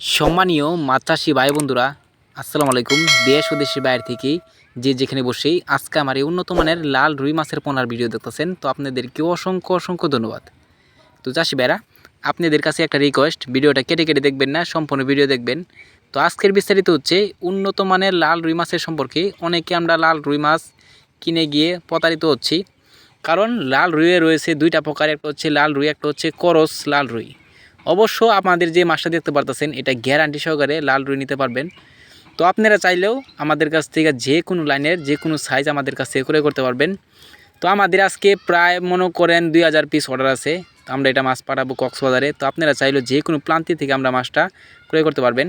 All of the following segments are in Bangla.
সম্মানীয় মাছ চাষি ভাই বন্ধুরা আসসালামু আলাইকুম। দেশ ও দেশের বাইরে থেকেই যে যেখানে বসেই আজকে আমার এই উন্নত মানের লাল রুই মাছের পোনার ভিডিও দেখতেছেন, তো আপনাদেরকে অসংখ্য অসংখ্য ধন্যবাদ। তো চাষি ভাইরা, আপনাদের কাছে একটা রিকোয়েস্ট ভিডিওটা কেটে কেটে দেখবেন না, সম্পূর্ণ ভিডিও দেখবেন। তো আজকের বিস্তারিত হচ্ছে উন্নত মানের লাল রুই মাছের সম্পর্কে। অনেকে আমরা লাল রুই মাছ কিনে গিয়ে প্রতারিত হচ্ছি। কারণ লাল রুইয়ে রয়েছে দুইটা প্রকার, একটা হচ্ছে লাল রুই, একটা হচ্ছে করস লাল রুই। অবশ্য আপনাদের যে মাছটা দেখতে পারতেছেন, এটা গ্যারান্টি সহকারে লাল রুই নিতে পারবেন। তো আপনারা চাইলেও আমাদের কাছ থেকে যে কোনো লাইনের, যে কোনো সাইজ আমাদের কাছ থেকে ক্রয় করতে পারবেন। তো আমাদের আজকে প্রায় মনে করেন দুই হাজার পিস অর্ডার আছে। তো আমরা এটা মাছ পাঠাবো কক্সবাজারে। তো আপনারা চাইলেও যে কোনো প্রান্তি থেকে আমরা মাছটা ক্রয় করতে পারবেন।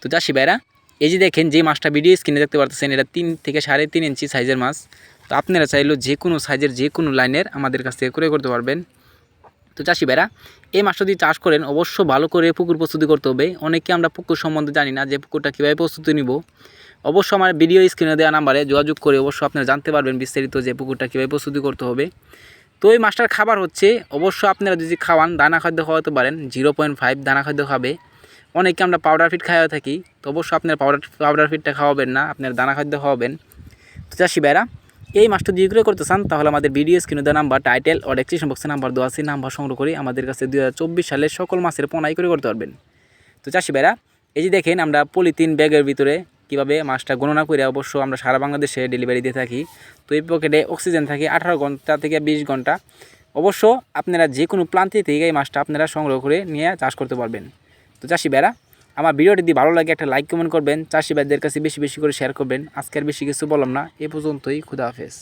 তো চাষি ভাইরা, এই যে দেখেন যে মাছটা ভিডিও স্ক্রিনে দেখতে পারতেছেন, এটা তিন থেকে সাড়ে তিন ইঞ্চি সাইজের মাছ। তো আপনারা চাইলেও যে কোনো সাইজের যে কোনো লাইনের আমাদের কাছ থেকে ক্রয় করতে পারবেন। তো চাষি ভাইরা, এই মাছটা যদি চাষ করেন, অবশ্য ভালো করে পুকুর প্রস্তুতি করতে হবে। অনেকে আমরা পুকুর সম্বন্ধে জানি না যে পুকুরটা কীভাবে প্রস্তুতি নিব। অবশ্য আমার ভিডিও স্ক্রিনে দেওয়া নাম্বারে যোগাযোগ করে অবশ্য আপনারা জানতে পারবেন বিস্তারিত যে পুকুরটা কীভাবে প্রস্তুতি করতে হবে। তো এই মাছটার খাবার হচ্ছে, অবশ্য আপনারা যদি খাওয়ান, দানা খাদ্য খাওয়াতে পারেন জিরো পয়েন্ট ফাইভ দানা খাদ্য খাবে। অনেকে আমরা পাউডার ফিট খাওয়া থাকি, তো অবশ্য আপনার পাউডার পাউডার ফিটটা খাওয়াবেন না, আপনার দানা খাদ্য খাওয়াবেন। তো চাষি ভাইরা এই মাছটা যদি ক্রয় করতে চান, তাহলে আমাদের ভিডিও স্ক্রিনে দেওয়া নাম্বার টাইটেল ও ডেসক্রিপশন বক্সে নাম্বার দেওয়া আছে। নাম্বার সংগ্রহ করে আমাদের কাছে দুই সালের সকল মাছের পোনাই করে করতে পারবেন। তো চাষি ভাইরা, এই যে দেখেন আমরা পলিথিন ব্যাগের ভিতরে কীভাবে মাছটা গণনা করে অবশ্য আমরা সারা বাংলাদেশে ডেলিভারি দিয়ে থাকি। তো এই পকেটে অক্সিজেন থাকে আঠারো ঘণ্টা থেকে বিশ ঘণ্টা। অবশ্য আপনারা যে কোনো প্রান্তি থেকে এই মাছটা আপনারা সংগ্রহ করে নিয়ে চাষ করতে পারবেন। তো চাষি ভাইরা আমার ভিডিওটি যদি ভালো লাগে, একটা লাইক কমেন্ট করবেন। চাষি ভাইদের কাছে বেশি বেশি করে শেয়ার করবেন। আজকের বেশি কিছু বললাম না। এ পর্যন্তই। খুদা হাফেজ।